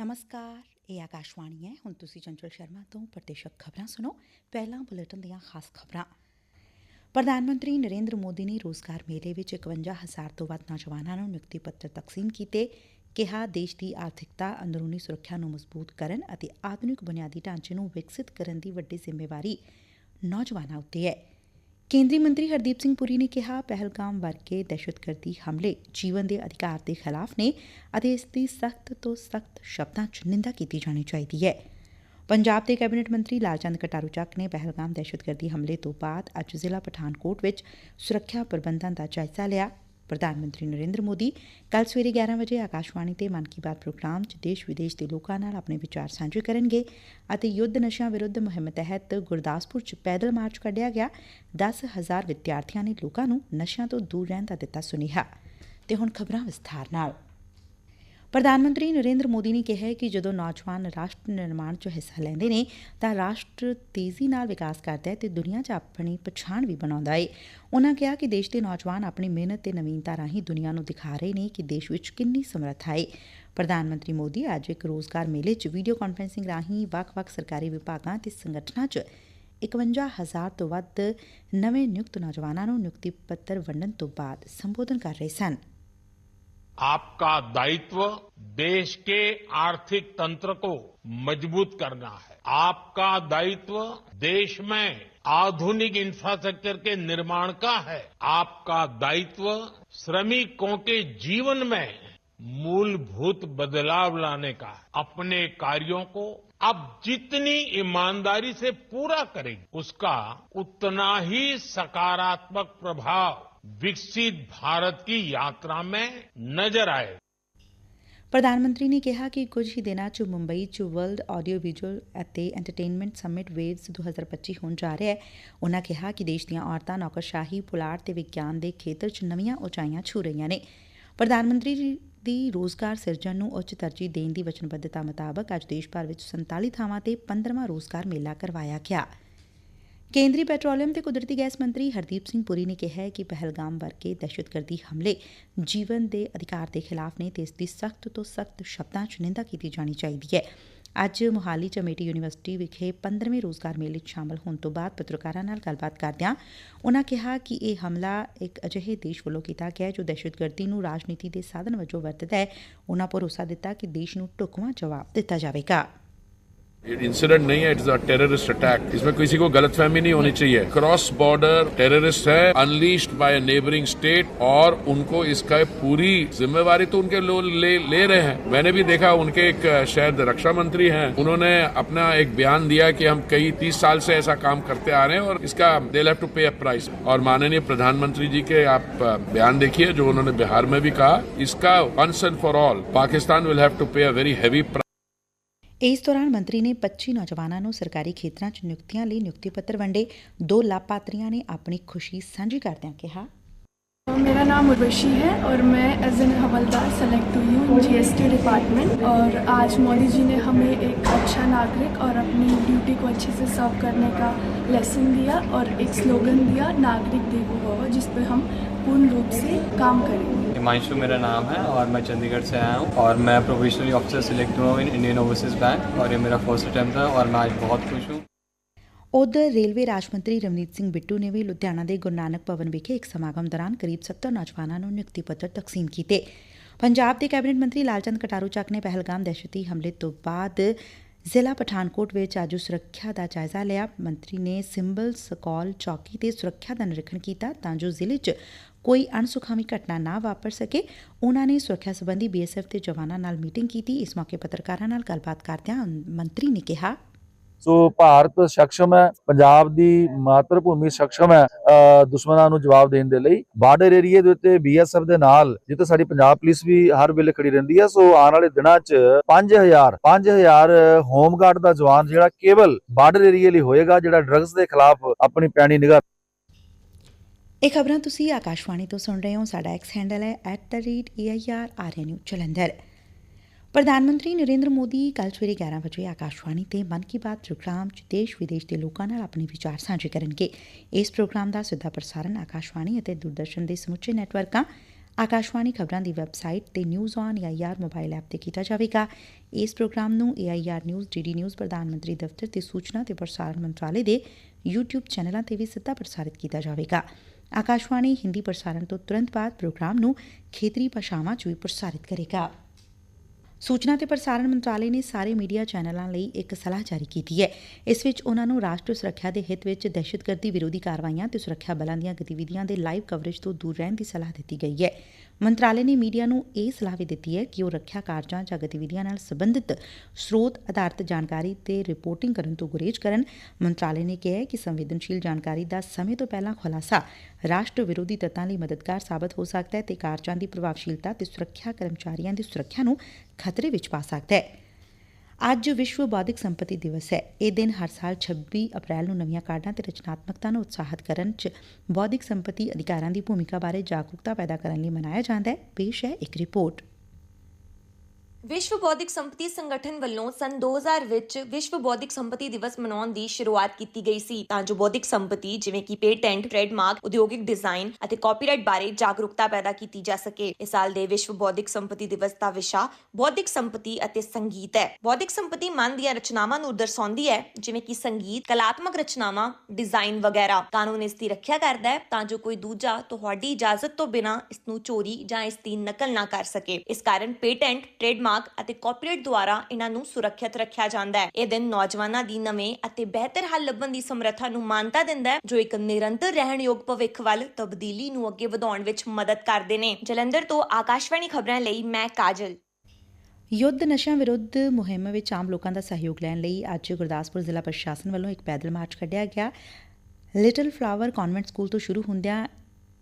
ਨਮਸਕਾਰ, ਇਹ ਆਕਾਸ਼ਵਾਣੀ ਹੈ। ਹੁਣ ਤੁਸੀਂ ਚੰਚਲ ਸ਼ਰਮਾ ਤੋਂ ਪ੍ਰਤੀਸ਼ਤ ਖਬਰਾਂ ਸੁਣੋ। ਪਹਿਲਾਂ ਬੁਲੇਟਿਨ ਦੀਆਂ ਖਾਸ ਖਬਰਾਂ। ਪ੍ਰਧਾਨ ਮੰਤਰੀ ਨਰਿੰਦਰ ਮੋਦੀ ਨੇ ਰੋਜ਼ਗਾਰ ਮੇਲੇ ਵਿੱਚ 51000 ਤੋਂ ਵੱਧ ਨੌਜਵਾਨਾਂ ਨੂੰ ਨਿਯੁਕਤੀ ਪੱਤਰ ਤਕਸੀਮ ਕੀਤੇ। ਕਿਹਾ, ਦੇਸ਼ ਦੀ ਆਰਥਿਕਤਾ, ਅੰਦਰੂਨੀ ਸੁਰੱਖਿਆ ਨੂੰ ਮਜ਼ਬੂਤ ਕਰਨ ਅਤੇ ਆਧੁਨਿਕ ਬੁਨਿਆਦੀ ਢਾਂਚੇ ਨੂੰ ਵਿਕਸਿਤ ਕਰਨ ਦੀ ਵੱਡੀ ਜ਼ਿੰਮੇਵਾਰੀ ਨੌਜਵਾਨਾਂ ਉੱਤੇ ਹੈ। ਕੇਂਦਰੀ ਮੰਤਰੀ ਹਰਦੀਪ ਸਿੰਘ ਪੁਰੀ ਨੇ ਕਿਹਾ, ਪਹਿਲਗਾਮ ਵਰਗੇ ਦਹਿਸ਼ਤਗਰਦੀ ਹਮਲੇ ਜੀਵਨ ਦੇ ਅਧਿਕਾਰ ਦੇ ਖਿਲਾਫ ਨੇ ਅਤੇ ਇਸ ਦੀ ਸਖਤ ਤੋਂ ਸਖਤ ਸ਼ਬਦਾਂ 'ਚ ਨਿੰਦਾ ਕੀਤੀ ਜਾਣੀ ਚਾਹੀਦੀ ਹੈ। ਪੰਜਾਬ ਦੇ ਕੈਬਨਿਟ ਮੰਤਰੀ ਲਾਲਚੰਦ ਕਟਾਰੂ ਚੱਕ ਨੇ ਪਹਿਲਗਾਮ ਦਹਿਸ਼ਤਗਰਦੀ ਹਮਲੇ ਤੋਂ ਬਾਅਦ ਅੱਜ ਜ਼ਿਲ੍ਹਾ ਪਠਾਨਕੋਟ ਵਿੱਚ ਸੁਰੱਖਿਆ ਪ੍ਰਬੰਧਾਂ ਦਾ ਜਾਇਜ਼ਾ ਲਿਆ। ਪ੍ਰਧਾਨ ਮੰਤਰੀ ਨਰੇਂਦਰ ਮੋਦੀ ਕੱਲ ਸਵੇਰੇ 11 ਵਜੇ ਆਕਾਸ਼ਵਾਣੀ ਤੇ ਮਨ ਕੀ ਬਾਤ ਪ੍ਰੋਗਰਾਮ 'ਚ ਦੇਸ਼ ਵਿਦੇਸ਼ ਦੇ ਲੋਕਾਂ ਨਾਲ ਆਪਣੇ ਵਿਚਾਰ ਸਾਂਝੇ ਕਰਨਗੇ ਅਤੇ ਯੁੱਧ ਨਸ਼ਿਆਂ ਵਿਰੁੱਧ ਮੁਹਿੰਮ ਤਹਿਤ ਗੁਰਦਾਸਪੁਰ 'ਚ ਪੈਦਲ ਮਾਰਚ ਕੱਢਿਆ ਗਿਆ। 10000 ਵਿਦਿਆਰਥੀਆਂ ਨੇ ਲੋਕਾਂ ਨੂੰ ਨਸ਼ਿਆਂ ਤੋਂ ਦੂਰ ਰਹਿਣ ਦਾ ਦਿੱਤਾ ਸੁਨੇਹਾ। ਤੇ ਹੁਣ ਖਬਰਾਂ ਵਿਸਥਾਰ ਨਾਲ। ਪ੍ਰਧਾਨ ਮੰਤਰੀ ਨਰੇਂਦਰ ਮੋਦੀ ਨੇ ਕਿਹੈ ਕਿ ਜਦੋਂ ਨੌਜਵਾਨ ਰਾਸ਼ਟਰ ਨਿਰਮਾਣ 'ਚ ਹਿੱਸਾ ਲੈਂਦੇ ਨੇ, ਤਾਂ ਰਾਸ਼ਟਰ ਤੇਜ਼ੀ ਨਾਲ ਵਿਕਾਸ ਕਰਦਾ ਹੈ ਤੇ ਦੁਨੀਆ 'ਚ ਆਪਣੀ ਪਛਾਣ ਵੀ ਬਣਾਉਂਦਾ ਏ। ਉਨ੍ਹਾਂ ਕਿਹਾ ਕਿ ਦੇਸ਼ ਦੇ ਨੌਜਵਾਨ ਆਪਣੀ ਮਿਹਨਤ ਤੇ ਨਵੀਨਤਾ ਰਾਹੀਂ ਦੁਨੀਆ ਨੂੰ ਦਿਖਾ ਰਹੇ ਨੇ ਕਿ ਦੇਸ਼ ਵਿੱਚ ਕਿੰਨੀ ਸਮਰੱਥਾ ਏ ਪ੍ਰਧਾਨ ਮੰਤਰੀ ਮੋਦੀ ਅੱਜ ਇੱਕ ਰੋਜ਼ਗਾਰ ਮੇਲੇ 'ਚ ਵੀਡੀਓ ਕਾਨਫਰੰਸਿੰਗ ਰਾਹੀਂ ਵੱਖ-ਵੱਖ ਸਰਕਾਰੀ ਵਿਭਾਗਾਂ ਤੇ ਸੰਗਠਨਾਂ 'ਚ 51000 ਤੋਂ ਵੱਧ ਨਵੇਂ ਨਿਯੁਕਤ ਨੌਜਵਾਨਾਂ ਨੂੰ ਨਿਯੁਕਤੀ ਪੱਤਰ ਵੰਡਣ ਤੋਂ ਬਾਅਦ ਸੰਬੋਧਨ ਕਰ ਰਹੇ ਸਨ। आपका दायित्व देश के आर्थिक तंत्र को मज़बूत करना है। आपका दायित्व देश में आधुनिक इंफ्रास्ट्रक्चर के निर्माण का है। आपका दायित्व श्रमिकों के जीवन में मूलभूत बदलाव लाने का है। अपने कार्यों को आप जितनी ईमानदारी से पूरा करेंगे, उसका उतना ही सकारात्मक प्रभाव ਵਿਕਸਿਤ ਭਾਰਤ ਕੀ ਯਾਤਰਾ ਮੇਂ ਨਜ਼ਰ ਆਏ ਪ੍ਰਧਾਨ ਮੰਤਰੀ ਨੇ ਕਿਹਾ ਕਿ ਕੁਝ ਹੀ ਦਿਨਾਂ 'ਚ ਮੁੰਬਈ 'ਚ world audio visual and entertainment summit waves 2025 ਹੋਣ ਜਾ ਰਿਹਾ ਹੈ ਉਨ੍ਹਾਂ ਕਿਹਾ ਕਿ ਦੇਸ਼ ਦੀਆਂ ਔਰਤਾਂ ਨੌਕਰਸ਼ਾਹੀ ਪੁਲਾੜ ਤੇ ਵਿਗਿਆਨ ਦੇ ਖੇਤਰ 'ਚ ਨਵੀਆਂ ਉਚਾਈਆਂ ਛੂ ਰਹੀਆਂ ਨੇ ਪ੍ਰਧਾਨ ਮੰਤਰੀ ਦੀ ਰੋਜ਼ਗਾਰ ਸਿਰਜਣ ਨੂੰ ਉੱਚ ਤਰਜੀਹ ਦੇਣ ਦੀ ਵਚਨਬੱਧਤਾ ਮੁਤਾਬਕ ਅੱਜ ਦੇਸ਼ ਭਰ ਵਿੱਚ 47 ਥਾਵਾਂ ਤੇ 15ਵਾਂ ਰੋਜ਼ਗਾਰ ਮੇਲਾ ਕਰਵਾਇਆ ਗਿਆ ਕੇਂਦਰੀ ਪੈਟਰੋਲੀਅਮ ਤੇ ਕੁਦਰਤੀ ਗੈਸ ਮੰਤਰੀ ਹਰਦੀਪ ਸਿੰਘ ਪੁਰੀ ਨੇ ਕਿਹਾ ਹੈ ਕਿ ਪਹਿਲਗਾਮ ਵਰਗੇ ਦਹਿਸ਼ਤਗਰਦੀ ਹਮਲੇ ਜੀਵਨ ਦੇ ਅਧਿਕਾਰ ਦੇ ਖਿਲਾਫ ਨੇ ਤੇ ਇਸ ਦੀ ਸਖਤ ਤੋਂ ਸਖਤ ਸ਼ਬਦਾਂ 'ਚ ਨਿੰਦਾ ਕੀਤੀ ਜਾਣੀ ਚਾਹੀਦੀ ਹੈ। ਅੱਜ ਮੁਹਾਲੀ ਚ ਅਮੇਟੀ ਯੂਨੀਵਰਸਿਟੀ ਵਿਖੇ 15ਵੇਂ ਰੋਜ਼ਗਾਰ ਮੇਲੇ 'ਚ ਸ਼ਾਮਲ ਹੋਣ ਤੋਂ ਬਾਅਦ ਪੱਤਰਕਾਰਾਂ ਨਾਲ ਗੱਲਬਾਤ ਕਰਦਿਆਂ ਉਨ੍ਹਾਂ ਕਿਹਾ ਕਿ ਇਹ ਹਮਲਾ ਇੱਕ ਅਜਿਹੇ ਦੇਸ਼ ਵੱਲੋਂ ਕੀਤਾ ਗਿਆ ਜੋ ਦਹਿਸ਼ਤਗਰਦੀ ਨੂੰ ਰਾਜਨੀਤੀ ਦੇ ਸਾਧਨ ਵਜੋਂ ਵਰਤਦਾ ਹੈ। ਉਨ੍ਹਾਂ ਭਰੋਸਾ ਦਿੱਤਾ ਕਿ ਦੇਸ਼ ਨੂੰ ਢੁਕਵਾਂ ਜਵਾਬ ਦਿੱਤਾ ਜਾਵੇਗਾ। इंसिडेंट नहीं है इट्स अ टेररिस्ट अटैक इसमें किसी को गलतफहमी नहीं होनी चाहिए. क्रॉस बॉर्डर टेररिस्ट है अनलीस्ड बाय नेबरिंग स्टेट और उनको इसका पूरी जिम्मेवारी तो उनके लोग ले, ले रहे हैं. मैंने भी देखा उनके एक शायद रक्षा मंत्री हैं. उन्होंने अपना एक बयान दिया कि हम कई तीस साल से ऐसा काम करते आ रहे हैं और इसका they have to pay a price और माननीय प्रधानमंत्री जी के आप बयान देखिए जो उन्होंने बिहार में भी कहा इसका once and for all Pakistan will have to pay a very heavy ਇਸ ਦੌਰਾਨ ਮੰਤਰੀ ਨੇ 25 ਨੌਜਵਾਨਾਂ ਨੂੰ ਸਰਕਾਰੀ ਖੇਤਰਾਂ 'ਚ ਨਿਯੁਕਤੀਆਂ ਲਈ ਨਿਯੁਕਤੀ ਪੱਤਰ ਵੰਡੇ ਦੋ ਲਾਭਪਾਤਰੀਆਂ ਨੇ ਆਪਣੀ ਖੁਸ਼ੀ ਸਾਂਝੀ ਕਰਦਿਆਂ ਕਿਹਾ मेरा नाम उर्वशी है और मैं एज एन हवलदार सेलेक्ट हुई हूँ जीएसटी डिपार्टमेंट और आज मोदी जी ने हमें एक अच्छा नागरिक और अपनी ड्यूटी को अच्छे से सर्व करने का लेसन दिया और एक स्लोगन दिया नागरिक देवो भव जिस पर हम पूर्ण रूप से काम करेंगे हिमांशु मेरा नाम है और मैं चंडीगढ़ से आया हूँ और मैं प्रोविशनली ऑफिसर सिलेक्ट हुआ हूँ इन इंडियन ओवरसीज़ बैंक और ये मेरा फर्स्ट अटैम्प्ट है और मैं आज बहुत खुश हूँ ਉਧਰ ਰੇਲਵੇ ਰਾਜ ਮੰਤਰੀ ਰਵਨੀਤ ਸਿੰਘ ਬਿੱਟੂ ਨੇ ਵੀ ਲੁਧਿਆਣਾ ਦੇ ਗੁਰੂ ਨਾਨਕ ਭਵਨ ਵਿਖੇ ਇੱਕ ਸਮਾਗਮ ਦੌਰਾਨ ਕਰੀਬ 70 ਨੌਜਵਾਨਾਂ ਨੂੰ ਨਿਯੁਕਤੀ ਪੱਤਰ ਤਕਸੀਮ ਕੀਤੇ ਪੰਜਾਬ ਦੇ ਕੈਬਨਿਟ ਮੰਤਰੀ ਲਾਲਚੰਦ ਕਟਾਰੂ ਚੱਕ ਨੇ ਪਹਿਲਗਾਮ ਦਹਿਸ਼ਤੀ ਹਮਲੇ ਤੋਂ ਬਾਅਦ ਜ਼ਿਲ੍ਹਾ ਪਠਾਨਕੋਟ ਵਿੱਚ ਅੱਜ ਸੁਰੱਖਿਆ ਦਾ ਜਾਇਜ਼ਾ ਲਿਆ ਮੰਤਰੀ ਨੇ ਸਿੰਬਲ ਸਕੌਲ ਚੌਕੀ ਤੇ ਸੁਰੱਖਿਆ ਦਾ ਨਿਰੀਖਣ ਕੀਤਾ ਤਾਂ ਜੋ ਜ਼ਿਲ੍ਹੇ 'ਚ ਕੋਈ ਅਣਸੁਖਾਵੀ ਘਟਨਾ ਨਾ ਵਾਪਰ ਸਕੇ ਉਨ੍ਹਾਂ ਨੇ ਸੁਰੱਖਿਆ ਸੰਬੰਧੀ ਬੀਐਸਐਫ ਦੇ ਜਵਾਨਾਂ ਨਾਲ ਮੀਟਿੰਗ ਕੀਤੀ। ਇਸ ਮੌਕੇ ਪੱਤਰਕਾਰਾਂ ਨਾਲ ਗੱਲਬਾਤ ਕਰਦਿਆਂ ਮੰਤਰੀ ਨੇ ਕਿਹਾ। ਸੋ ਭਾਰਤ ਸક્ષਮ ਹੈ, ਪੰਜਾਬ ਦੀ ਮਾਤਰ ਭੂਮੀ ਸક્ષਮ ਹੈ ਦੁਸ਼ਮਣਾਂ ਨੂੰ ਜਵਾਬ ਦੇਣ ਦੇ ਲਈ। ਬਾਰਡਰ ਏਰੀਆ ਦੇ ਉੱਤੇ ਬੀਐਸਐਫ ਦੇ ਨਾਲ ਜਿੱਥੇ ਸਾਡੀ ਪੰਜਾਬ ਪੁਲਿਸ ਵੀ ਹਰ ਵੇਲੇ ਖੜੀ ਰਹਿੰਦੀ ਹੈ, ਸੋ ਆਉਣ ਵਾਲੇ ਦਿਨਾਂ 'ਚ 5000 5000 ਹੋਮਗਾਰਡ ਦਾ ਜਵਾਨ ਜਿਹੜਾ ਕੇਵਲ ਬਾਰਡਰ ਏਰੀਆ ਲਈ ਹੋਏਗਾ, ਜਿਹੜਾ ਡਰੱਗਸ ਦੇ ਖਿਲਾਫ ਆਪਣੀ ਪੈਣੀ ਨਿਗਾਹ ਇਹ ਖਬਰਾਂ ਤੁਸੀਂ ਆਕਾਸ਼ਵਾਣੀ ਤੋਂ ਸੁਣ ਰਹੇ ਹੋ। ਸਾਡਾ ਐਕਸ ਹੈਂਡਲ ਹੈ @airarnu ਜਲੰਧਰ। ਪ੍ਰਧਾਨ ਮੰਤਰੀ ਨਰਿੰਦਰ ਮੋਦੀ ਕੱਲ ਸਵੇਰੇ 11 ਵਜੇ ਆਕਾਸ਼ਵਾਣੀ ਤੇ ਮਨ ਕੀ ਬਾਤ ਪ੍ਰੋਗਰਾਮ 'ਚ ਦੇਸ਼ ਵਿਦੇਸ਼ ਦੇ ਲੋਕਾਂ ਨਾਲ ਆਪਣੇ ਵਿਚਾਰ ਸਾਂਝੇ ਕਰਨਗੇ। ਇਸ ਪ੍ਰੋਗਰਾਮ ਦਾ ਸਿੱਧਾ ਪ੍ਰਸਾਰਣ ਆਕਾਸ਼ਵਾਣੀ ਅਤੇ ਦੂਰਦਰਸ਼ਨ ਦੇ ਸਮੁੱਚੇ ਨੈਟਵਰਕਾਂ, ਆਕਾਸ਼ਵਾਣੀ ਖਬਰਾਂ ਦੀ ਵੈਬਸਾਈਟ ਤੇ news on AIR mobile app ਤੇ ਕੀਤਾ ਜਾਵੇਗਾ। ਇਸ ਪ੍ਰੋਗਰਾਮ ਨੂੰ ਏਆਈਆਰ ਨਿਊਜ਼ ਡੀਡੀ ਨਿਊਜ਼ ਪ੍ਰਧਾਨ ਮੰਤਰੀ ਦਫ਼ਤਰ ਤੇ ਸੂਚਨਾ ਤੇ ਪ੍ਰਸਾਰਣ ਮੰਤਰਾਲੇ ਦੇ YouTube ਚੈਨਲਾਂ ਤੇ ਵੀ ਸਿੱਧਾ ਪ੍ਰਸਾਰਿਤ ਕੀਤਾ ਜਾਵੇਗਾ। ਆਕਾਸ਼ਵਾਣੀ ਹਿੰਦੀ ਪ੍ਰਸਾਰਣ ਤੋਂ ਤੁਰੰਤ ਬਾਅਦ ਪ੍ਰੋਗਰਾਮ ਨੂੰ ਖੇਤਰੀ ਭਾਸ਼ਾਵਾਂ 'ਚ ਵੀ ਪ੍ਰਸਾਰਿਤ ਕਰੇਗਾ ਸੂਚਨਾ ਤੇ ਪ੍ਰਸਾਰਣ ਮੰਤਰਾਲੇ ਨੇ ਸਾਰੇ ਮੀਡੀਆ ਚੈਨਲਾਂ ਲਈ ਇੱਕ ਸਲਾਹ ਜਾਰੀ ਕੀਤੀ ਹੈ ਇਸ ਵਿੱਚ ਉਨ੍ਹਾਂ ਨੂੰ ਰਾਸ਼ਟਰ ਸੁਰੱਖਿਆ ਦੇ ਹਿੱਤ ਵਿੱਚ ਦਹਿਸ਼ਤਗਰਦੀ ਵਿਰੋਧੀ ਕਾਰਵਾਈਆਂ ਤੇ ਸੁਰੱਖਿਆ ਬਲਾਂ ਦੀਆਂ ਗਤੀਵਿਧੀਆਂ ਦੇ ਲਾਈਵ ਕਵਰੇਜ ਤੋਂ ਦੂਰ ਰਹਿਣ ਦੀ ਸਲਾਹ ਦਿੱਤੀ ਗਈ ਹੈ ਮੰਤਰਾਲੇ ਨੇ ਮੀਡੀਆ ਨੂੰ ਇਹ ਸਲਾਹ ਵੀ ਦਿੱਤੀ ਹੈ ਕਿ ਉਹ ਰੱਖਿਆ ਕਾਰਜਾਂ ਜਾਂ ਗਤੀਵਿਧੀਆਂ ਨਾਲ ਸਬੰਧਤ ਸਰੋਤ ਆਧਾਰਿਤ ਜਾਣਕਾਰੀ ਤੇ ਰਿਪੋਰਟਿੰਗ ਕਰਨ ਤੋਂ ਗੁਰੇਜ਼ ਕਰਨ। ਮੰਤਰਾਲੇ ਨੇ ਕਿਹਾ ਕਿ ਸੰਵੇਦਨਸ਼ੀਲ ਜਾਣਕਾਰੀ ਦਾ ਸਮੇਂ ਤੋਂ ਪਹਿਲਾਂ ਖੁਲਾਸਾ ਰਾਸ਼ਟਰ ਵਿਰੋਧੀ ਤੱਤਾਂ ਲਈ ਮਦਦਗਾਰ ਸਾਬਤ ਹੋ ਸਕਦਾ ਹੈ ਤੇ ਕਾਰਜਾਂ ਦੀ ਪ੍ਰਭਾਵਸ਼ੀਲਤਾ ਤੇ ਸੁਰੱਖਿਆ ਕਰਮਚਾਰੀਆਂ ਦੀ ਸੁਰੱਖਿਆ ਨੂੰ ਖਤਰੇ ਵਿੱਚ ਪਾ ਸਕਦਾ ਹੈ। ਅੱਜ ਵਿਸ਼ਵ ਬੌਧਿਕ ਸੰਪਤੀ ਦਿਵਸ ਹੈ। ਇਹ ਦਿਨ ਹਰ ਸਾਲ 26 ਅਪ੍ਰੈਲ ਨੂੰ ਨਵੀਆਂ ਕਾਢਾਂ ਤੇ ਰਚਨਾਤਮਕਤਾ ਨੂੰ ਉਤਸ਼ਾਹਿਤ ਕਰਨ 'ਚ ਬੌਧਿਕ ਸੰਪਤੀ ਅਧਿਕਾਰਾਂ ਦੀ ਭੂਮਿਕਾ ਬਾਰੇ ਜਾਗਰੂਕਤਾ ਪੈਦਾ ਕਰਨ ਲਈ ਮਨਾਇਆ ਜਾਂਦਾ ਹੈ। ਪੇਸ਼ ਹੈ ਇੱਕ ਰਿਪੋਰਟ। ਵਿਸ਼ਵ ਬੌਧਿਕ ਸੰਪਤੀ ਸੰਗਠਨ ਵੱਲੋਂ ਸਨ 2000 ਵਿੱਚ ਵਿਸ਼ਵ ਬੌਧਿਕ ਸੰਪਤੀ ਦਿਵਸ ਮਨਾਉਣ ਦੀ ਸ਼ੁਰੂਆਤ ਕੀਤੀ ਗਈ ਸੀ। ਤਾਂ ਜੋ ਬੌਧਿਕ ਸੰਪਤੀ ਜਿਵੇਂ ਕਿ ਪੇਟੈਂਟ, ਟ੍ਰੇਡਮਾਰਕ, ਉਦਯੋਗਿਕ ਡਿਜ਼ਾਈਨ ਅਤੇ ਕਾਪੀਰਾਈਟ ਬਾਰੇ ਜਾਗਰੂਕਤਾ ਪੈਦਾ ਕੀਤੀ ਜਾ ਸਕੇ। ਇਸ ਸਾਲ ਦੇ ਵਿਸ਼ਵ ਬੌਧਿਕ ਸੰਪਤੀ ਦਿਵਸ ਦਾ ਵਿਸ਼ਾ ਬੌਧਿਕ ਸੰਪਤੀ ਅਤੇ ਸੰਗੀਤ ਹੈ। ਬੌਧਿਕ ਸੰਪਤੀ ਮਨ ਦੀਆਂ ਰਚਨਾਵਾਂ ਨੂੰ ਦਰਸਾਉਂਦੀ ਹੈ ਜਿਵੇਂ ਕਿ ਸੰਗੀਤ, ਕਲਾਤਮਕ ਰਚਨਾਵਾਂ, ਡਿਜ਼ਾਈਨ ਵਗੈਰਾ। ਕਾਨੂੰਨ ਇਸ ਦੀ ਰੱਖਿਆ ਕਰਦਾ ਹੈ ਤਾਂ ਜੋ ਕੋਈ ਦੂਜਾ ਤੁਹਾਡੀ ਇਜਾਜ਼ਤ ਤੋਂ ਬਿਨਾਂ ਇਸ ਨੂੰ ਚੋਰੀ ਜਾਂ ਇਸ ਦੀ ਨਕਲ ਨਾ ਕਰ ਸਕੇ। ਇਸ ਕਾਰਨ ਪੇਟੈਂਟ, ਟ੍ਰੇਡਮਾਰਕ ਅਤੇ ਕਾਪੀਰਾਈਟ ਦੁਆਰਾ ਇਹਨਾਂ ਨੂੰ ਸੁਰੱਖਿਅਤ ਰੱਖਿਆ ਜਾਂਦਾ ਹੈ। ਇਹ ਦਿਨ ਨੌਜਵਾਨਾਂ ਦੀ ਨਵੇਂ ਅਤੇ ਬਿਹਤਰ ਹੱਲ ਲੱਭਣ ਦੀ ਸਮਰੱਥਾ ਨੂੰ ਮਾਨਤਾ ਦਿੰਦਾ ਹੈ, ਜੋ ਇੱਕ ਨਿਰੰਤਰ ਰਹਿਣਯੋਗ ਭਵਿੱਖ ਵੱਲ ਤਬਦੀਲੀ ਨੂੰ ਅੱਗੇ ਵਧਾਉਣ ਵਿੱਚ ਮਦਦ ਕਰਦੇ ਨੇ। ਜਲੰਧਰ ਤੋਂ ਆਕਾਸ਼ਵਾਣੀ ਖਬਰਾਂ ਲਈ ਮੈਂ ਕਾਜਲ। ਯੁੱਧ ਨਸ਼ਿਆਂ ਵਿਰੁੱਧ ਮੁਹਿੰਮ ਵਿੱਚ ਆਮ ਲੋਕਾਂ ਦਾ ਸਹਿਯੋਗ ਲੈਣ ਲਈ ਅੱਜ ਗੁਰਦਾਸਪੁਰ ਜ਼ਿਲ੍ਹਾ ਪ੍ਰਸ਼ਾਸਨ ਵੱਲੋਂ ਇੱਕ ਪੈਦਲ ਮਾਰਚ ਕੱਢਿਆ ਗਿਆ। ਲਿਟਲ ਫਲਾਵਰ ਕਨਵੈਂਟ ਸਕੂਲ ਤੋਂ ਸ਼ੁਰੂ ਹੁੰਦਿਆਂ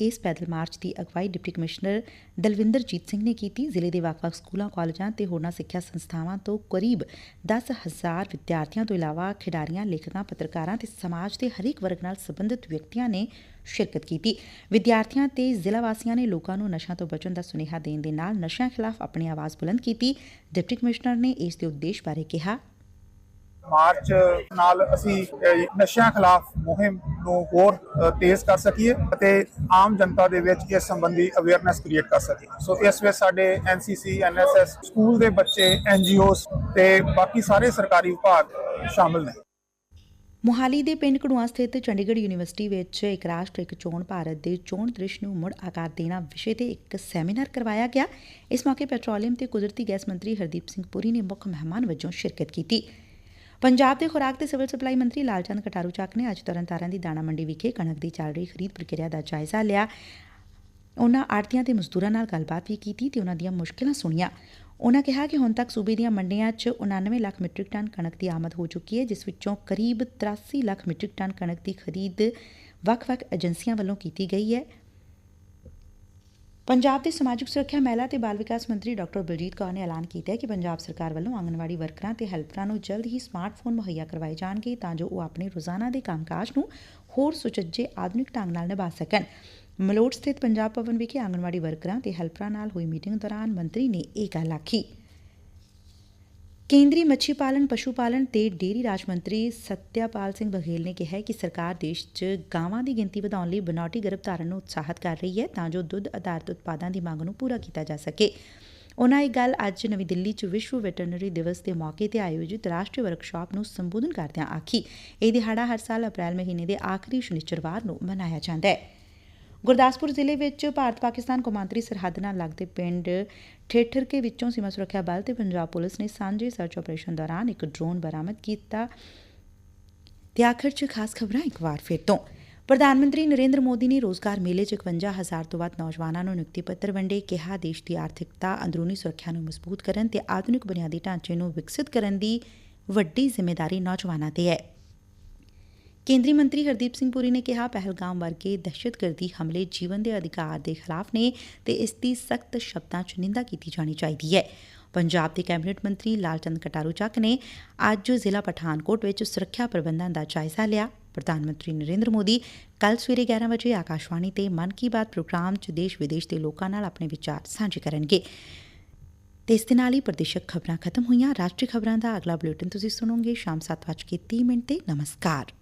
ਇਸ ਪੈਦਲ ਮਾਰਚ ਦੀ ਅਗਵਾਈ ਡਿਪਟੀ ਕਮਿਸ਼ਨਰ ਦਲਵਿੰਦਰਜੀਤ ਸਿੰਘ ਨੇ ਕੀਤੀ। ਜ਼ਿਲ੍ਹੇ ਦੇ ਵੱਖ-ਵੱਖ ਸਕੂਲਾਂ, ਕਾਲਜਾਂ ਤੇ ਹੋਰਨਾਂ ਸਿੱਖਿਆ ਸੰਸਥਾਵਾਂ ਤੋਂ ਕਰੀਬ 10000 ਵਿਦਿਆਰਥੀਆਂ ਤੋਂ ਇਲਾਵਾ ਖਿਡਾਰੀਆਂ, ਲੇਖਕਾਂ, ਪੱਤਰਕਾਰਾਂ ਤੇ ਸਮਾਜ ਦੇ ਹਰੇਕ ਵਰਗ ਨਾਲ ਸੰਬੰਧਿਤ ਵਿਅਕਤੀਆਂ ਨੇ ਸ਼ਿਰਕਤ ਕੀਤੀ। ਵਿਦਿਆਰਥੀਆਂ ਤੇ ਜ਼ਿਲ੍ਹਾ ਵਾਸੀਆਂ ਨੇ ਲੋਕਾਂ ਨੂੰ ਨਸ਼ਿਆਂ ਤੋਂ ਬਚਣ ਦਾ ਸੁਨੇਹਾ ਦੇਣ ਦੇ ਨਾਲ ਨਸ਼ਿਆਂ ਖਿਲਾਫ ਆਪਣੀ ਆਵਾਜ਼ ਬੁਲੰਦ ਕੀਤੀ। ਡਿਪਟੀ ਕਮਿਸ਼ਨਰ ਨੇ ਇਸ ਦੇ ਉਦੇਸ਼ ਬਾਰੇ ਕਿਹਾ। ਮਾਰਚ ਨਾਲ ਅਸੀਂ ਨਸ਼ਿਆਂ ਖਿਲਾਫ ਮੁਹਿੰਮ ਨੂੰ ਹੋਰ ਤੇਜ਼ ਕਰ ਸਕੀਏ ਅਤੇ ਆਮ ਜਨਤਾ ਦੇ ਵਿੱਚ ਇਸ ਸੰਬੰਧੀ ਅਵੇਅਰਨੈਸ ਕ੍ਰੀਏਟ ਕਰ ਸਕੀਏ। ਸੋ ਇਸ ਵਿੱਚ ਸਾਡੇ ਐਨਸੀਸੀ ਐਨਐਸਐਸ ਸਕੂਲ ਦੇ ਬੱਚੇ ਐਨਜੀਓਸ ਤੇ ਬਾਕੀ ਸਾਰੇ ਸਰਕਾਰੀ ਵਿਭਾਗ ਸ਼ਾਮਲ ਨੇ। ਮੁਹਾਲੀ ਦੇ ਪਿੰਡ ਕੜੂਆ ਸਥਿਤ ਚੰਡੀਗੜ੍ਹ ਯੂਨੀਵਰਸਿਟੀ ਵਿੱਚ ਇੱਕ ਰਾਸ਼ਟਰ, ਇੱਕ ਚੋਣ ਭਾਰਤ ਦੇ ਚੋਣ ਦ੍ਰਿਸ਼ ਨੂੰ ਮੁੜ ਆਕਾਰ ਦੇਣਾ ਵਿਸ਼ੇ ਤੇ ਇੱਕ ਸੈਮੀਨਾਰ ਕਰਵਾਇਆ ਗਿਆ। ਇਸ ਮੌਕੇ ਪੈਟਰੋਲੀਅਮ ਤੇ ਕੁਦਰਤੀ ਗੈਸ ਮੰਤਰੀ ਹਰਦੀਪ ਸਿੰਘ ਪੁਰੀ ਨੇ ਮੁੱਖ ਮਹਿਮਾਨ ਵਜੋਂ ਸ਼ਿਰਕਤ ਕੀਤੀ। ਪੰਜਾਬ ਦੇ ਖੁਰਾਕ ਤੇ ਸਿਵਲ ਸਪਲਾਈ ਮੰਤਰੀ ਲਾਲਚੰਦ ਕਟਾਰੂ ਚੱਕ ਨੇ ਅੱਜ ਤਰਨਤਾਰਨ ਦੀ ਦਾਣਾ ਮੰਡੀ ਵਿਖੇ ਕਣਕ ਦੀ ਚੱਲ ਰਹੀ ਖਰੀਦ ਪ੍ਰਕਿਰਿਆ ਦਾ ਜਾਇਜ਼ਾ ਲਿਆ। ਉਹਨਾਂ ਆੜਤੀਆਂ ਤੇ ਮਜ਼ਦੂਰਾਂ ਨਾਲ ਗੱਲਬਾਤ ਵੀ ਕੀਤੀ ਤੇ ਉਹਨਾਂ ਦੀਆਂ ਮੁਸ਼ਕਲਾਂ ਸੁਣੀਆਂ। ਉਹਨਾਂ ਕਿਹਾ ਕਿ ਹੁਣ ਤੱਕ ਸੂਬੇ ਦੀਆਂ ਮੰਡੀਆਂ 'ਚ 99 ਲੱਖ ਮੀਟ੍ਰਿਕ ਟਨ ਕਣਕ ਦੀ ਆਮਦ ਹੋ ਚੁੱਕੀ ਹੈ, ਜਿਸ ਵਿੱਚੋਂ ਕਰੀਬ 83 ਲੱਖ ਮੀਟ੍ਰਿਕ ਟਨ ਕਣਕ ਦੀ ਖਰੀਦ ਵੱਖ-ਵੱਖ ਏਜੰਸੀਆਂ ਵੱਲੋਂ ਕੀਤੀ ਗਈ ਹੈ। ਪੰਜਾਬ ਦੇ ਸਮਾਜਿਕ ਸੁਰੱਖਿਆ ਮਹਿਲਾ ਤੇ ਬਾਲ ਵਿਕਾਸ ਮੰਤਰੀ ਡਾਕਟਰ ਬਲਜੀਤ ਕੌਰ ਨੇ ਐਲਾਨ ਕੀਤਾ ਕਿ ਪੰਜਾਬ ਸਰਕਾਰ ਵੱਲੋਂ ਆਂਗਣਵਾੜੀ ਵਰਕਰਾਂ ਤੇ ਹੈਲਪਰਾਂ ਨੂੰ ਜਲਦ ਹੀ ਸਮਾਰਟਫੋਨ ਮੁਹੱਈਆ ਕਰਵਾਏ ਜਾਣਗੇ ਤਾਂ ਜੋ ਉਹ ਆਪਣੇ ਰੋਜ਼ਾਨਾ ਦੇ ਕੰਮਕਾਜ ਨੂੰ ਹੋਰ ਸੁਚੱਜੇ, ਆਧੁਨਿਕ ਢੰਗ ਨਾਲ ਨਿਭਾ ਸਕਣ। ਮਲੋਟ ਸਥਿਤ ਪੰਜਾਬ ਭਵਨ ਵਿਖੇ ਆਂਗਣਵਾੜੀ ਵਰਕਰਾਂ ਤੇ ਹੈਲਪਰਾਂ ਨਾਲ ਹੋਈ ਮੀਟਿੰਗ ਦੌਰਾਨ ਮੰਤਰੀ ਨੇ ਇਹ ਗੱਲ ਆਖੀ। ਕੇਂਦਰੀ ਮੱਛੀ ਪਾਲਣ, ਪਸ਼ੂ ਪਾਲਣ ਤੇ ਡੇਅਰੀ ਰਾਜ ਮੰਤਰੀ ਸਤਿਆਪਾਲ ਸਿੰਘ ਬਘੇਲ ਨੇ ਕਿਹਾ ਹੈ ਕਿ ਸਰਕਾਰ ਦੇਸ਼ 'ਚ ਗਾਵਾਂ ਦੀ ਗਿਣਤੀ ਵਧਾਉਣ ਲਈ ਬਨੌਟੀ ਗਰਭਧਾਰਨ ਨੂੰ ਉਤਸ਼ਾਹਿਤ ਕਰ ਰਹੀ ਹੈ ਤਾਂ ਜੋ ਦੁੱਧ ਆਧਾਰਿਤ ਉਤਪਾਦਾਂ ਦੀ ਮੰਗ ਨੂੰ ਪੂਰਾ ਕੀਤਾ ਜਾ ਸਕੇ। ਉਨ੍ਹਾਂ ਇਹ ਗੱਲ ਅੱਜ ਨਵੀਂ ਦਿੱਲੀ 'ਚ ਵਿਸ਼ਵ ਵੈਟਰਨਰੀ ਦਿਵਸ ਦੇ ਮੌਕੇ ਤੇ ਆਯੋਜਿਤ ਰਾਸ਼ਟਰੀ ਵਰਕਸ਼ਾਪ ਨੂੰ ਸੰਬੋਧਨ ਕਰਦਿਆਂ ਆਖੀ। ਇਹ ਦਿਹਾੜਾ ਹਰ ਸਾਲ ਅਪ੍ਰੈਲ ਮਹੀਨੇ ਦੇ ਆਖਰੀ ਸ਼ਨੀਚਰਵਾਰ ਨੂੰ ਮਨਾਇਆ ਜਾਂਦਾ ਹੈ। ਗੁਰਦਾਸਪੁਰ ਜ਼ਿਲ੍ਹੇ ਵਿੱਚ ਭਾਰਤ ਪਾਕਿਸਤਾਨ ਕੌਮਾਂਤਰੀ ਸਰਹੱਦ ਨਾਲ ਲੱਗਦੇ ਪਿੰਡ ਠੇਠਰਕੇ ਵਿੱਚੋਂ ਸੀਮਾ ਸੁਰੱਖਿਆ ਬਲ ਤੇ ਪੰਜਾਬ ਪੁਲਿਸ ਨੇ ਸਾਂਝੇ ਸਰਚ ਆਪਰੇਸ਼ਨ ਦੌਰਾਨ ਇੱਕ ਡਰੋਨ ਬਰਾਮਦ ਕੀਤਾ। ਤੇ ਆਖਰ 'ਚ ਖਾਸ ਖਬਰਾਂ ਇੱਕ ਵਾਰ ਫਿਰ ਤੋਂ। ਪ੍ਰਧਾਨ ਮੰਤਰੀ ਨਰਿੰਦਰ ਮੋਦੀ ਨੇ ਰੋਜ਼ਗਾਰ ਮੇਲੇ 'ਚ 51000 ਤੋਂ ਵੱਧ ਨੌਜਵਾਨਾਂ ਨੂੰ ਨਿਯੁਕਤੀ ਪੱਤਰ ਵੰਡੇ, ਕਿਹਾ ਦੇਸ਼ ਦੀ ਆਰਥਿਕਤਾ, ਅੰਦਰੂਨੀ ਸੁਰੱਖਿਆ ਨੂੰ ਮਜ਼ਬੂਤ ਕਰਨ ਤੇ ਆਧੁਨਿਕ ਬੁਨਿਆਦੀ ਢਾਂਚੇ ਨੂੰ ਵਿਕਸਿਤ ਕਰਨ ਦੀ ਵੱਡੀ ਜ਼ਿੰਮੇਵਾਰੀ ਨੌਜਵਾਨਾਂ ਤੇ ਹੈ। ਕੇਂਦਰੀ ਮੰਤਰੀ ਹਰਦੀਪ ਸਿੰਘ ਪੁਰੀ ਨੇ ਕਿਹਾ, ਪਹਿਲਗਾਮ ਵਰਗੇ ਦਹਿਸ਼ਤਗਰਦੀ ਹਮਲੇ ਜੀਵਨ ਦੇ ਅਧਿਕਾਰ ਦੇ ਖਿਲਾਫ ਨੇ ਤੇ ਇਸ ਦੀ ਸਖਤ ਸ਼ਬਦਾਂ 'ਚ ਨਿੰਦਾ ਕੀਤੀ ਜਾਣੀ ਚਾਹੀਦੀ ਹੈ। ਪੰਜਾਬ ਦੇ ਕੈਬਨਿਟ ਮੰਤਰੀ ਲਾਲਚੰਦ ਕਟਾਰੂ ਚੱਕ ਨੇ ਅੱਜ ਜ਼ਿਲ੍ਹਾ ਪਠਾਨਕੋਟ ਵਿੱਚ ਸੁਰੱਖਿਆ ਪ੍ਰਬੰਧਾਂ ਦਾ ਜਾਇਜ਼ਾ ਲਿਆ। ਪ੍ਰਧਾਨ ਮੰਤਰੀ ਨਰਿੰਦਰ ਮੋਦੀ ਕੱਲ ਸਵੇਰੇ 11 ਵਜੇ ਆਕਾਸ਼ਵਾਣੀ ਤੇ ਮਨ ਕੀ ਬਾਤ ਪ੍ਰੋਗਰਾਮ 'ਚ ਦੇਸ਼ ਵਿਦੇਸ਼ ਦੇ ਲੋਕਾਂ ਨਾਲ ਆਪਣੇ ਵਿਚਾਰ ਸਾਂਝੇ ਕਰਨਗੇ। ਤੇ ਇਸ ਦੇ ਨਾਲ ਹੀ ਪ੍ਰਦੇਸ਼ਕ ਖਬਰਾਂ ਖਤਮ ਹੋਈਆਂ। ਰਾਸ਼ਟਰੀ ਖਬਰਾਂ ਦਾ ਅਗਲਾ ਬੁਲੇਟਿਨ ਤੁਸੀਂ ਸੁਣੋਗੇ ਸ਼ਾਮ 7:30 ਮਿੰਟ ਤੇ। ਨਮਸਕਾਰ।